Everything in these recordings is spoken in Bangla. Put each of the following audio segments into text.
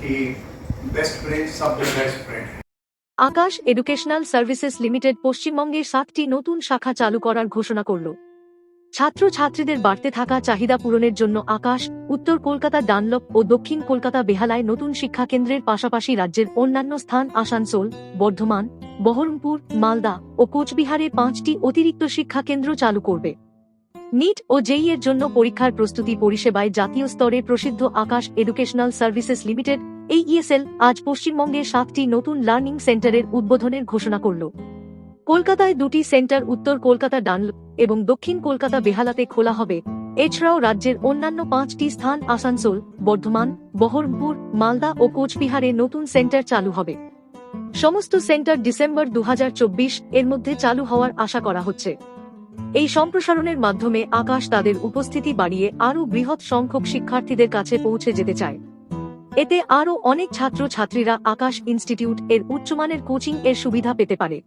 कि बेस्ट फ्रेंड सब द बेस्ट फ्रेंड है আকাশ এডুকেশনাল সার্ভিসেস লিমিটেড পশ্চিমবঙ্গে সাতটি নতুন শাখা চালু করার ঘোষণা করল ছাত্র ছাত্রীদের বাড়তে থাকা চাহিদা পূরণের জন্য আকাশ উত্তর কলকাতা ডানলপ ও দক্ষিণ কলকাতা বেহালায় নতুন শিক্ষা কেন্দ্রের পাশাপাশি রাজ্যের অন্যান্য স্থান আসানসোল বর্ধমান বহরমপুর মালদা ও কোচবিহারে পাঁচটি অতিরিক্ত শিক্ষা কেন্দ্র চালু করবে নিট ও জেই এর জন্য পরীক্ষার প্রস্তুতি পরিষেবায় জাতীয় স্তরে প্রসিদ্ধ Aakash educational services limited AESL আজ পশ্চিমবঙ্গে সাতটি নতুন লার্নিং সেন্টারের উদ্বোধনের ঘোষণা করল। কলকাতায় দুটি সেন্টার উত্তর কলকাতা ডানল এবং দক্ষিণ কলকাতা বেহালাতে খোলা হবে। এছাড়াও রাজ্যের অন্যান্য পাঁচটি স্থান আসানসোল, বর্ধমান, বহরমপুর, মালদা ও কোচবিহারে নতুন সেন্টার চালু হবে। সমস্ত সেন্টার ডিসেম্বর দু হাজার চব্বিশ এর মধ্যে চালু হওয়ার আশা করা হচ্ছে। এই সম্প্রসারণের মাধ্যমে আকাশ তাদের উপস্থিতি বাড়িয়ে আরও বৃহৎ সংখ্যক শিক্ষার্থীদের কাছে পৌঁছে যেতে চায়। এতে আরও অনেক ছাত্র ছাত্রীরা আকাশ ইনস্টিটিউট এর উচ্চমানের কোচিং এর সুবিধা পেতে পারে।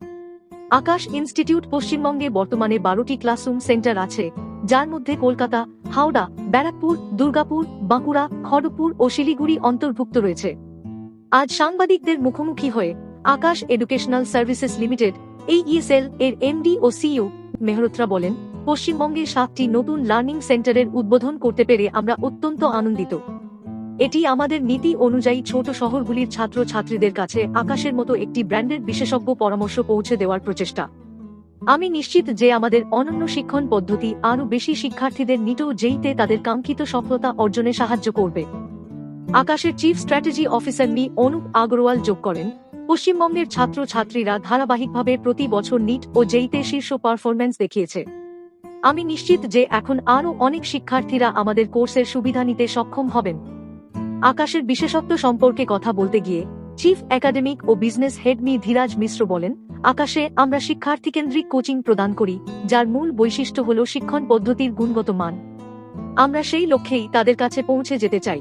আকাশ ইনস্টিটিউট পশ্চিমবঙ্গে বর্তমানে বারোটি ক্লাসরুম সেন্টার আছে, যার মধ্যে কলকাতা, হাওড়া, ব্যারাকপুর, দুর্গাপুর, বাঁকুড়া, খড়গপুর ও শিলিগুড়ি অন্তর্ভুক্ত রয়েছে। আজ সাংবাদিকদের মুখোমুখি হয়ে আকাশ এডুকেশনাল সার্ভিসেস লিমিটেড এই ইএসএল এর এমডি ও সিইও মেহরোত্রা বলেন পশ্চিমবঙ্গে সাতটি নতুন লার্নিং সেন্টারের উদ্বোধন করতে পেরে আমরা অত্যন্ত আনন্দিত। এটি আমাদের নীতি অনুযায়ী ছোট শহরগুলির ছাত্র ছাত্রীদের কাছে আকাশের মতো একটি ব্র্যান্ডের বিশেষজ্ঞ পরামর্শ পৌঁছে দেওয়ার প্রচেষ্টা। আমি নিশ্চিত যে আমাদের অনন্য শিক্ষণ পদ্ধতি আরও বেশি শিক্ষার্থীদের নিটো জেইতে তাদের কাঙ্ক্ষিত সফলতা অর্জনে সাহায্য করবে। আকাশের chief strategy officer Mr Anup Agarwal যোগ করেন পশ্চিমবঙ্গের ছাত্র ছাত্রীরা ধারাবাহিকভাবে প্রতি বছর নিট ও জেইতে শীর্ষ পারফরম্যান্স দেখিয়েছে। আমি নিশ্চিত যে এখন আরও অনেক শিক্ষার্থীরা আমাদের কোর্সের সুবিধা নিতে সক্ষম হবেন। আকাশের বিশেষত্ব সম্পর্কে কথা বলতে গিয়ে চিফ একাডেমিক ও business head Mr Dhiraj Mishra বলেন আকাশে আমরা শিক্ষার্থীকেন্দ্রিক কোচিং প্রদান করি যার মূল বৈশিষ্ট্য হল শিক্ষণ পদ্ধতির গুণগত মান। আমরা সেই লক্ষ্যেই তাদের কাছে পৌঁছে যেতে চাই।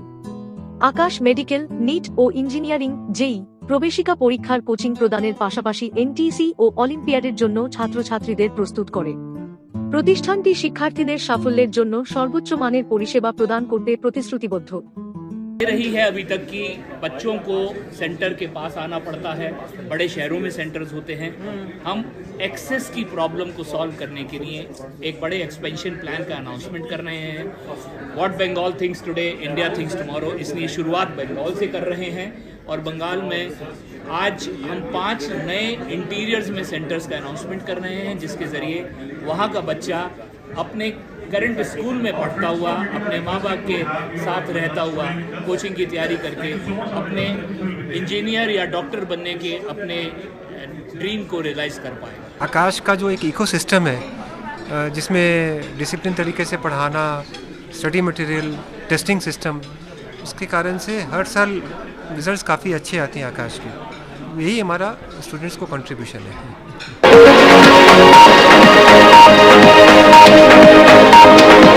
আকাশ মেডিকেল নিট ও ইঞ্জিনিয়ারিং জেই প্রবেশিকা পরীক্ষার কোচিং প্রদানের পাশাপাশি এনটিসি ও অলিম্পিয়াডের জন্য ছাত্রছাত্রীদের প্রস্তুত করে। প্রতিষ্ঠানটি শিক্ষার্থীদের সাফল্যের জন্য সর্বোচ্চ মানের পরিষেবা প্রদান করতে প্রতিশ্রুতিবদ্ধ। रही है अभी तक कि बच्चों को सेंटर के पास आना पड़ता है। बड़े शहरों में सेंटर्स होते हैं। हम एक्सेस की प्रॉब्लम को सॉल्व करने के लिए एक बड़े एक्सपेंशन प्लान का अनाउंसमेंट कर रहे हैं। What Bengal thinks today India thinks tomorrow इसलिए शुरुआत बंगाल से कर रहे हैं। और बंगाल में आज हम पाँच नए इंटीरियर्स में सेंटर्स का अनाउंसमेंट कर रहे हैं, जिसके ज़रिए वहाँ का बच्चा अपने करंट स्कूल में पढ़ता हुआ, अपने माँ बाप के साथ रहता हुआ कोचिंग की तैयारी करके, अपने इंजीनियर या डॉक्टर बनने के अपने ड्रीम को रियलाइज़ कर पाएगा आकाश का जो एक इकोसिस्टम है जिसमें डिसिप्लिन तरीके से पढ़ाना स्टडी मटेरियल टेस्टिंग सिस्टम उसके कारण से हर साल रिजल्ट्स काफ़ी अच्छे आते हैं आकाश के। यही हमारा स्टूडेंट्स को कंट्रीब्यूशन है। Thank you.